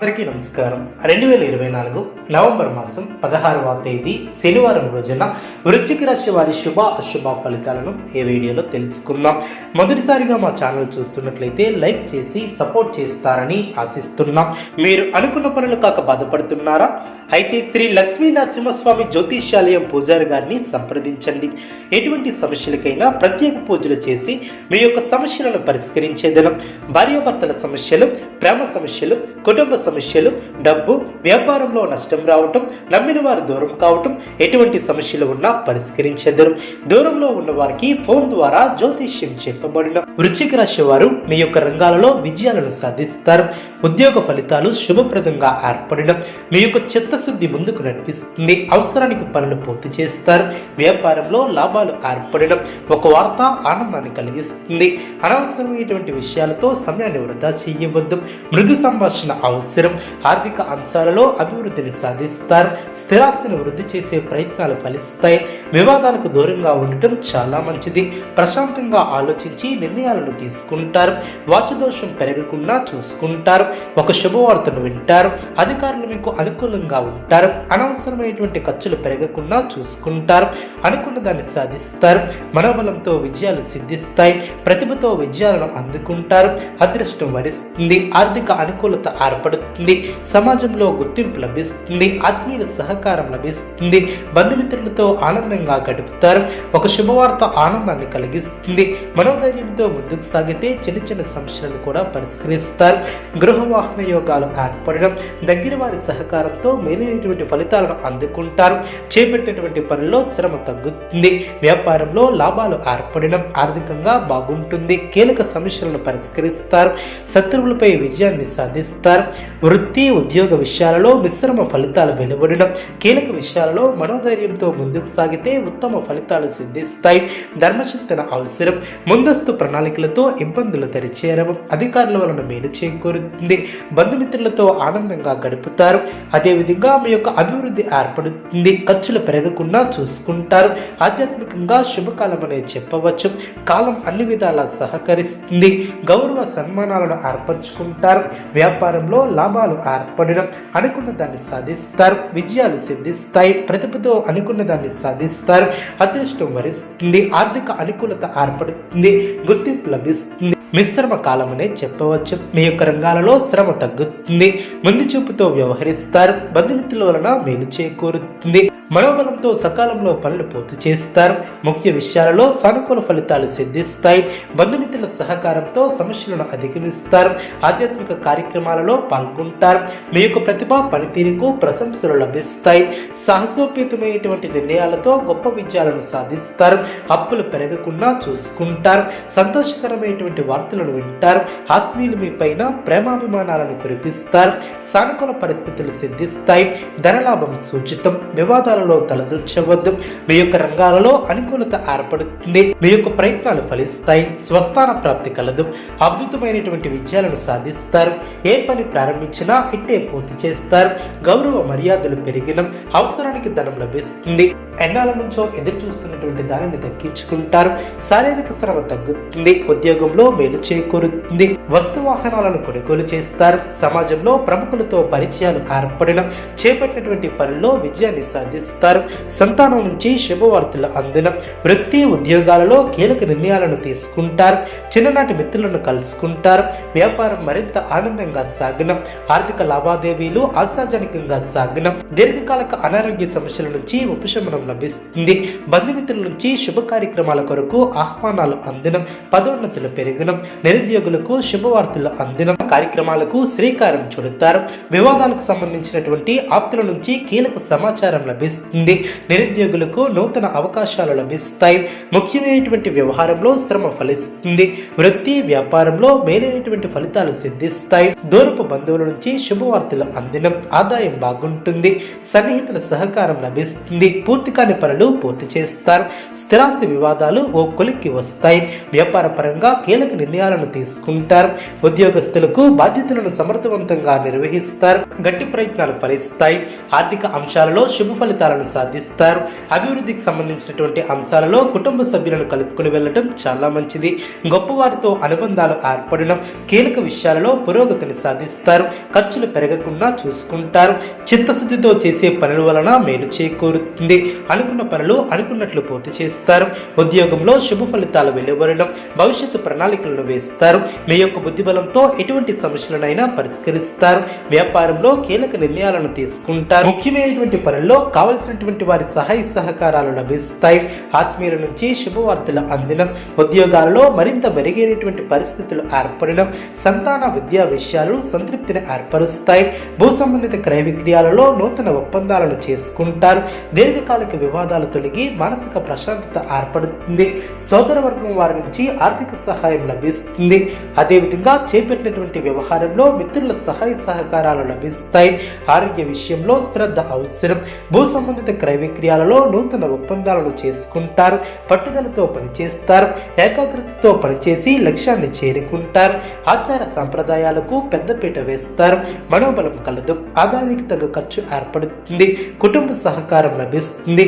అందరికీ నమస్కారం. రెండు వేల ఇరవై నాలుగు నవంబర్ మాసం పదహారవ తేదీ శనివారం రోజున వృశ్చిక రాశి వారి శుభ అశుభ ఫలితాలను ఈ వీడియోలో తెలుసుకుందాం. మొదటిసారిగా మా ఛానల్ చూస్తున్నట్లయితే లైక్ చేసి సపోర్ట్ చేస్తారని ఆశిస్తున్నాం. మీరు అనుకున్న పనులు కాక బాధపడుతున్నారా? అయితే శ్రీ లక్ష్మీ నరసింహస్వామి జ్యోతిష్యాలయం పూజారి గారిని సంప్రదించండి. ఎటువంటి సమస్యలకైనా ప్రత్యేక పూజలు చేసి మీ యొక్క సమస్యలను పరిష్కరించేదనం భార్యాభర్తల సమస్యలు ప్రేమ సమస్యలు కుటుంబ సమస్యలు డబ్బు వ్యాపారంలో నష్టం రావటం నమ్మిన వారు దూరం కావటం ఎటువంటి సమస్యలు ఉన్నా పరిష్కరించెదరు. దూరంలో ఉన్న వారికి ఫోన్ ద్వారా జ్యోతిష్యం చెప్పబడిన. వృశ్చిక రాశి వారు మీ యొక్క రంగాలలో విజయాలను సాధిస్తారు. ఉద్యోగ ఫలితాలు శుభప్రదంగా ఏర్పడడం మీ యొక్క చిత్తశుద్ధి ముందుకు నడిపిస్తుంది. అవసరానికి పనులు పూర్తి చేస్తారు. వ్యాపారంలో లాభాలు ఏర్పడడం ఒక వార్త ఆనందాన్ని కలిగిస్తుంది. అనవసరమైనటువంటి విషయాలతో సమయాన్ని వృధా చేయవద్దు. మృదు సంభాషణ అవసరం. ఆర్థిక అంశాలలో అభివృద్ధిని సాధిస్తారు. స్థిరాస్తిని వృద్ధి చేసే ప్రయత్నాలు ఫలిస్తాయి. వివాదాలకు దూరంగా ఉండటం చాలా మంచిది. ప్రశాంతంగా ఆలోచించి నిర్ణయాలను తీసుకుంటారు. వాచదోషం పెరగకుండా చూసుకుంటారు. ఒక శుభవార్తను వింటారు. అధికారులు మీకు అనుకూలంగా ఉంటారు. అనవసరమైనటువంటి ఖర్చులు పెరగకుండా చూసుకుంటారు. అనుకున్న దాన్ని సాధిస్తారు. మనోబలంతో విజయాలు సిద్ధిస్తాయి. ప్రతిభతో విజయాలను అందుకుంటారు. అదృష్టం వరిస్తుంది. ఆర్థిక అనుకూలత ఏర్పడుతుంది. సమాజంలో గుర్తింపు లభిస్తుంది. ఆత్మీయుల సహకారం లభిస్తుంది. బంధుమిత్రులతో ఆనందంగా గడుపుతారు. ఒక శుభవార్త ఆనందాన్ని కలిగిస్తుంది. మనోధైర్యంతో ముందుకు సాగితే చిన్న చిన్న సమస్యలను కూడా పరిష్కరిస్తారు. గృహవాహన యోగాలు ఏర్పడడం దగ్గర వారి సహకారంతో మేలైనటువంటి ఫలితాలను అందుకుంటారు. చేపట్టినటువంటి పనుల్లో శ్రమ తగ్గుతుంది. వ్యాపారంలో లాభాలు ఏర్పడడం ఆర్థికంగా బాగుంటుంది. కీలక సమస్యలను పరిష్కరిస్తారు. శత్రువులపై విజయాన్ని సాధిస్తారు. వృత్తి ఉద్యోగ విషయాలలో మిశ్రమ ఫలితాలు వెలువడడం కీలక విషయాలలో మనోధైర్యంతో ముందుకు సాగితే ఉత్తమ ఫలితాలు సిద్ధిస్తాయి. ధర్మచింతన అవసరం. ముందస్తు ప్రణాళికలతో ఇబ్బందులు తెరిచేరడం అధికారుల వలన మేలు చేకూరుతుంది. బంధుమిత్రులతో ఆనందంగా గడుపుతారు. అదేవిధంగా మీ యొక్క అభివృద్ధి ఏర్పడుతుంది. ఖర్చులు పెరగకుండా చూసుకుంటారు. ఆధ్యాత్మికంగా శుభకాలం అనే చెప్పవచ్చు. కాలం అన్ని విధాలా సహకరిస్తుంది. గౌరవ సన్మానాలను ఏర్పరచుకుంటారు. వ్యాపారంలో లాభాలు ఏర్పడడం అనుకున్న దాన్ని సాధిస్తారు. విజయాలు సిద్ధిస్తాయి. ప్రతిభతో అనుకున్న దాన్ని సాధిస్తారు. అదృష్టం వరిస్తుంది. ఆర్థిక అనుకూలత ఏర్పడుతుంది. గుర్తింపు లభిస్తుంది. మిశ్రమ కాలమనే చెప్పవచ్చు. మీ యొక్క రంగాలలో శ్రమ తగ్గుతుంది. ముందు చూపుతో వ్యవహరిస్తారు. బంధుమిత్రుల వలన మేలు చేకూరుతుంది. మనోబలంతో సకాలంలో పనులు పూర్తి చేస్తారు. ముఖ్య విషయాలలో సానుకూల ఫలితాలు సిద్ధిస్తాయి. బంధుమిత్రుల సహకారంతో సమస్యలను అధిగమిస్తారు. ఆధ్యాత్మిక కార్యక్రమాలలో పాల్గొంటారు. మీ యొక్క ప్రతిభ పనితీరుకు ప్రశంసలు లభిస్తాయి. సాహసోపేతమైనటువంటి నిర్ణయాలతో గొప్ప విజయాలను సాధిస్తారు. అప్పులు పెరగకుండా చూసుకుంటారు. సంతోషకరమైనటువంటి వార్తలను వింటారు ఆత్మీయులు మీ పైన ప్రేమాభిమానాలను కురిపిస్తారు సానుకూల పరిస్థితులు సిద్ధిస్తాయి ధనలాభం సూచితం వివాదాలలో తలదూర్చవద్దు. మీ యొక్క రంగాలలో అనుకూలత ఏర్పడుతుంది మీ యొక్క ప్రయత్నాలు ఫలిస్తాయి స్వస్థాన ప్రాప్తి కలదు. అద్భుతమైనటువంటి విజయాలను సాధిస్తారు. ఏ పని ప్రారంభించినా ఇట్టే పూర్తి చేస్తారు. గౌరవ మర్యాదలు పెరిగిన అవసరానికి ధనం లభిస్తుంది. ఎన్నాళ్ళ నుంచో ఎదురు చూస్తున్నటువంటి దానిని దక్కించుకుంటారు. శారీరక శ్రమ తగ్గుతుంది. ఉద్యోగంలో మేలు చేకూరుతుంది. వస్తు వాహనాలను కొనుగోలు చేస్తారు. సమాజంలో ప్రముఖులతో పరిచయాలు ఏర్పడిన చేపట్టినటువంటి పనుల్లో విజయాన్ని సాధిస్తారు. సంతానం నుంచి శుభవార్తలు అందిన వృత్తి ఉద్యోగాలలో కీలక నిర్ణయాలను తీసుకుంటారు. చిన్ననాటి మిత్రులను కలుసుకుంటారు. వ్యాపారం మరింత ఆనందంగా సాగిన. ఆర్థిక లావాదేవీలు ఆశాజనకంగా సాగిన. దీర్ఘకాలిక అనారోగ్య సమస్యల నుంచి ఉపశమనం లభిస్తుంది. బంధుమిత్రుల నుంచి శుభ కార్యక్రమాల కొరకు ఆహ్వానాలు అందినం పదోన్నతులు పెరిగిన నిరుద్యోగులకు శుభవార్తలు అందిన కార్యక్రమాలకు శ్రీకారం చుడతారు. వివాదాలకు సంబంధించినటువంటి ఆప్తుల నుంచి కీలక సమాచారం లభిస్తుంది. నిరుద్యోగులకు నూతన అవకాశాలు లభిస్తాయి. ముఖ్యమైనటువంటి వ్యవహారంలో శ్రమ ఫలిస్తుంది. వృత్తి వ్యాపారంలో మేలైనటువంటి ఫలితాలు సిద్ధిస్తాయి. దూరపు బంధువుల నుంచి శుభవార్తలు అందినం. ఆదాయం బాగుంటుంది. సన్నిహితుల సహకారం లభిస్తుంది. పూర్తి కాని పనులు పూర్తి చేస్తారు. స్థిరాస్తి వివాదాలు ఓ కొలిక్కి వస్తాయి. వ్యాపార పరంగా కీలక నిర్ణయాలను తీసుకుంటారు. ఉద్యోగస్తులకు బాధ్యతలను సమర్థవంతంగా నిర్వహిస్తారు. గట్టి ప్రయత్నాలు ఫలిస్తాయి. ఆర్థిక అంశాలలో శుభ ఫలితాలను సాధిస్తారు. అభివృద్ధికి సంబంధించినటువంటి అంశాలలో కుటుంబ సభ్యులను కలుపుకుని వెళ్ళడం చాలా మంచిది. గొప్పవారితో అనుబంధాలు ఏర్పడడం కీలక విషయాలలో పురోగతిని సాధిస్తారు. ఖర్చులు పెరగకుండా చూసుకుంటారు. చిత్తశుద్ధితో చేసే పనుల వలన మేలు చేకూరుతుంది. అనుకున్న పనులు అనుకున్నట్లు పూర్తి చేస్తారు. ఉద్యోగంలో శుభ ఫలితాలు వెలువడడం భవిష్యత్తు ప్రణాళికలను వేస్తారు. మీ యొక్క బుద్ధిబలంతో ఎటువంటి సమస్యలనైనా పరిష్కరిస్తారు. వ్యాపారంలో కీలక నిర్ణయాలను తీసుకుంటారు. ముఖ్యమైనటువంటి పనుల్లో కావలసినటువంటి వారి సహాయ సహకారాలు లభిస్తాయి. ఆత్మీయుల నుంచి శుభవార్తలు అందడం ఉద్యోగాలలో మరింత మెరుగైనటువంటి పరిస్థితులు ఏర్పడడం సంతాన విద్యా విషయాలు సంతృప్తిని ఏర్పరుస్తాయి. భూ సంబంధిత క్రయ విక్రయాలలో నూతన ఒప్పందాలను చేసుకుంటారు. దీర్ఘకాలిక వివాదాలు తొలగి మానసిక ప్రశాంతత ఏర్పడుతుంది. సోదర వర్గం వారి నుంచి ఆర్థిక సహాయం లభిస్తుంది. అదేవిధంగా చేపట్టినటువంటి వ్యవహారంలో మిత్రుల సహాయ సహకారాలు లభిస్తాయి. ఆరోగ్య విషయంలో శ్రద్ధ అవసరం. భూ సంబంధిత క్రయ విక్రయాలలో నూతన ఒప్పందాలను చేసుకుంటారు. పట్టుదలతో పనిచేస్తారు. ఏకాగ్రతతో పనిచేసి లక్ష్యాన్ని చేరుకుంటారు. ఆచార సంప్రదాయాలకు పెద్దపీట వేస్తారు. మనోబలం కలదు. ఆదాయానికి తగ్గ ఖర్చు ఏర్పడుతుంది. కుటుంబ సహకారం లభిస్తుంది.